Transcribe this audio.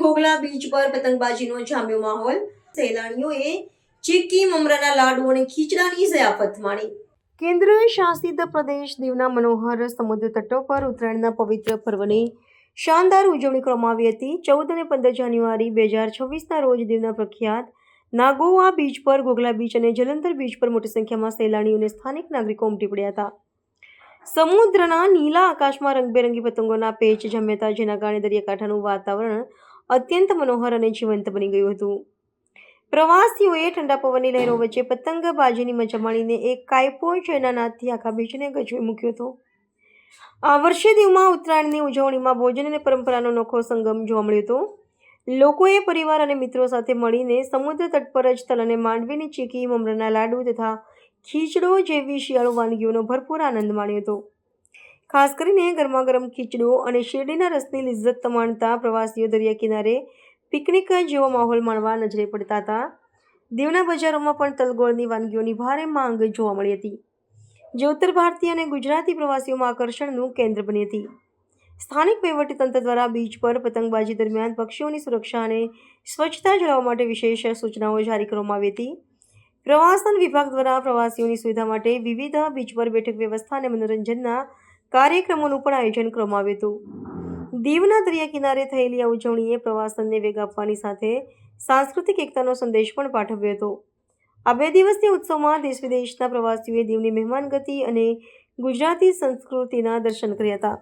Ghoghla beach પર પતંગબાજીનો જામ્યો માહોલ. સહેલાણીઓએ ચીકી મમરાના લાડુ અને ખીચડાની જયાફત માણી. કેન્દ્ર શાસિત પ્રદેશ દીવના મનોહર સમુદ્ર તટો પર ઉત્તરાયણના પવિત્ર પર્વની શાનદાર ઉજવણી કરવામાં આવી હતી. ચૌદ અને પંદર જાન્યુઆરી બે હજાર છવ્વીસના રોજ દીવના પ્રખ્યાત નાગોવા બીચ પર ગોગલા બીચ અને જલંધર બીચ પર મોટી સંખ્યામાં સહેલાણીઓ અને સ્થાનિક નાગરિકો ઉમટી પડ્યા હતા. સમુદ્રના નીલા આકાશમાં રંગબેરંગી પતંગોના પેચ જમ્યા જેના કારણે દરિયાકાંઠાનું વાતાવરણ અત્યંત મનોહર અને જીવંત બની ગયું હતું. પ્રવાસીઓએ ઠંડા પવનની લહેરો વચ્ચે પતંગબાજીની મજા માણીને એક કાયપો જેના નાદથી આખા બીચને ગજવી મૂક્યો હતો. આ વર્ષે દીવમાં ઉત્તરાયણની ઉજવણીમાં ભોજન અને પરંપરાનો નોખો સંગમ જોવા મળ્યો હતો. લોકોએ પરિવાર અને મિત્રો સાથે મળીને સમુદ્ર તટ પર જ તલ અને માંડવીની ચીકી, મમરાના લાડુ તથા ખીચડો જેવી શિયાળુ વાનગીઓનો ભરપૂર આનંદ માણ્યો હતો. ખાસ કરીને ગરમા ગરમ ખીચડો અને શેરડીના રસની લિજ્જત માણતા પ્રવાસીઓ દરિયા કિનારે પિકનિક જેવો માહોલ માણવા નજરે પડતા હતા. દીવના બજારોમાં પણ તલગોળની વાનગીઓની ભારે માંગ જોવા મળી હતી. જે ઉત્તર ભારતીય અને ગુજરાતી પ્રવાસીઓમાં આકર્ષણનું કેન્દ્ર બની હતી. સ્થાનિક વહીવટીતંત્ર દ્વારા બીચ પર પતંગબાજી દરમિયાન પક્ષીઓની સુરક્ષા અને સ્વચ્છતા જાળવવા માટે વિશેષ સૂચનાઓ જારી કરવામાં આવી હતી. પ્રવાસન વિભાગ દ્વારા પ્રવાસીઓની સુવિધા માટે વિવિધ બીચ પર બેઠક વ્યવસ્થા અને મનોરંજનના કાર્યક્રમોનું પણ આયોજન કરવામાં આવ્યું હતું. દીવના દરિયા કિનારે થયેલી આ ઉજવણીએ પ્રવાસનને વેગ આપવાની સાથે સાંસ્કૃતિક એકતાનો સંદેશ પણ પાઠવ્યો હતો. આ બે દિવસીય ઉત્સવમાં દેશ વિદેશના પ્રવાસીઓએ દીવની મહેમાનગતિ અને ગુજરાતી સંસ્કૃતિના દર્શન કર્યા હતા.